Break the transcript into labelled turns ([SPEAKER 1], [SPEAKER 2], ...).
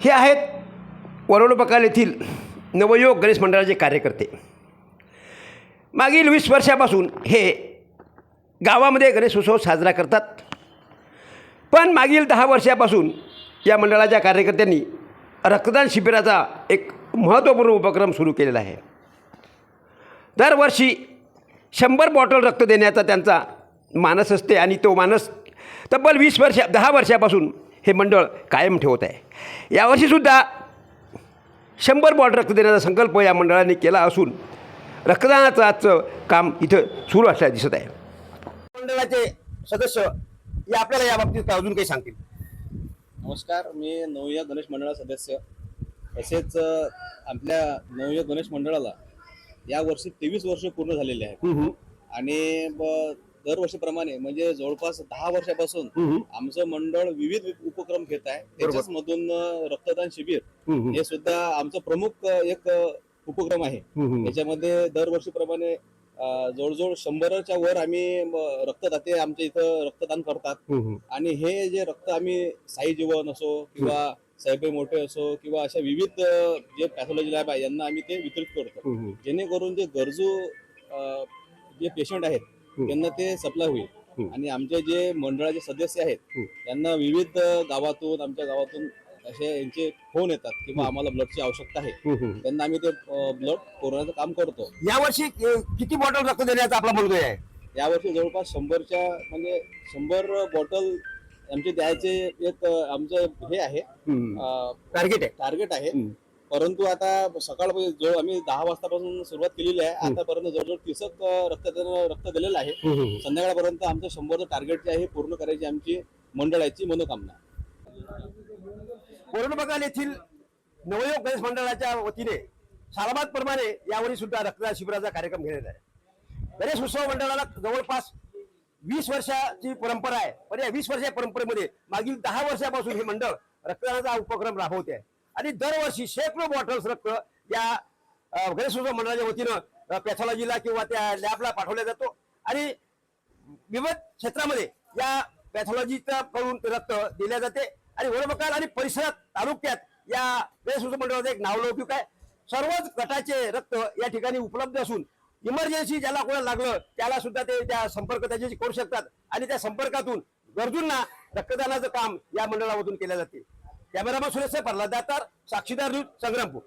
[SPEAKER 1] हे आहेत वरोडबकाल येथील नवयोग गणेश मंडळाचे कार्यकर्ते. मागील वीस वर्षापासून हे गावामध्ये गणेश उत्सव साजरा करतात. पण मागील दहा वर्षापासून या मंडळाच्या कार्यकर्त्यांनी रक्तदान शिबिराचा एक महत्त्वपूर्ण उपक्रम सुरू केलेला आहे. दरवर्षी शंभर बॉटल रक्त देण्याचा त्यांचा मानस असते आणि तो मानस तब्बल वीस वर्षा दहा वर्षापासून हे मंडळ कायम ठेवत आहे. यावर्षीसुद्धा शंभर बॉटल रक्त देण्याचा संकल्प या मंडळाने केला असून रक्तदानाचं आजचं काम इथं सुरू असल्याचं दिसत आहे. मंडळाचे सदस्य या आपल्याला या बाबतीत अजून काही सांगतील.
[SPEAKER 2] नमस्कार मी नवयुग गणेश मंडळा सदस्य. तसेच आपल्या नवयुग गणेश मंडळाला या वर्षी तेवीस वर्ष पूर्ण झालेले आहेत. आणि दरवर्षीप्रमाणे म्हणजे जवळपास दहा वर्षापासून आमचं मंडळ विविध उपक्रम घेत आहे. त्याच्याच मधून रक्तदान शिबिर हे सुद्धा आमचं प्रमुख एक उपक्रम आहे. त्याच्यामध्ये दरवर्षीप्रमाणे जवळजवळ शंभरच्या वर आम्ही रक्तदाते आमच्या इथं रक्तदान करतात. आणि हे जे रक्त आम्ही साई जीवन असो किंवा साहेबे मोठे असो किंवा अशा विविध जे पॅथॉलॉजी लॅब आहे यांना आम्ही ते वितरित करतो. जेणेकरून जे गरजू जे पेशंट आहेत त्यांना ते सप्लाय होईल. आणि आमचे जे मंडळाचे सदस्य आहेत त्यांना विविध गावातून आमच्या गावातून असे यांचे फोन येतात किंवा आम्हाला ब्लडची आवश्यकता आहे. त्यांना आम्ही ते ब्लड पुरवण्याचं काम करतो.
[SPEAKER 1] यावर्षी किती बॉटल रक्त देण्याचा आपला मुलगा आहे?
[SPEAKER 2] यावर्षी जवळपास शंभरच्या म्हणजे शंभर बॉटल आमचे द्यायचे एक आमचं हे आहे.
[SPEAKER 1] टार्गेट आहे.
[SPEAKER 2] टार्गेट आहे. परंतु आता सकाळ जो आम्ही दहा वाजतापासून सुरुवात केलेली आहे आतापर्यंत जवळजवळ तीसक रक्त रक्त दिलेलं आहे. संध्याकाळपर्यंत आमचं शंभरचं टार्गेट जे आहे पूर्ण करायची आमची मंडळाची मनोकामना.
[SPEAKER 1] कोरोनाबगाल येथील नवयोग गणेश मंडळाच्या वतीने सालाबाद प्रमाणे यावेळी सुद्धा रक्तदान शिबिराचा कार्यक्रम घेण्यात आहे गणेश उत्सव मंडळाला जवळपास वीस वर्षाची परंपरा आहे. पण या वीस वर्षा परंपरेमध्ये मागील दहा वर्षापासून हे मंडळ रक्तदानाचा उपक्रम राबवते आहे. आणि दरवर्षी शेकडो बॉटल्स रक्त या गणेशोत्सव मंडळाच्या वतीनं पॅथॉलॉजीला किंवा त्या लॅबला पाठवला जातो. आणि विविध क्षेत्रामध्ये या पॅथॉलॉजीचा कडून ते रक्त दिल्या जाते. आणि वरमकाल आणि परिसरात तालुक्यात या गणेशोत्सव मंडळाचं एक नावलौकिक आहे. सर्वच गटाचे रक्त या ठिकाणी उपलब्ध असून इमर्जन्सी ज्याला कोणाला लागलं त्याला सुद्धा ते त्या संपर्क त्याच्याशी करू शकतात. आणि त्या संपर्कातून गरजूंना रक्तदानाचं काम या मंडळामधून केलं जाते. कॅमेरामॅन सुरेश प्रल्हाद दातार साक्षीदार न्यूज संग्रामपूर.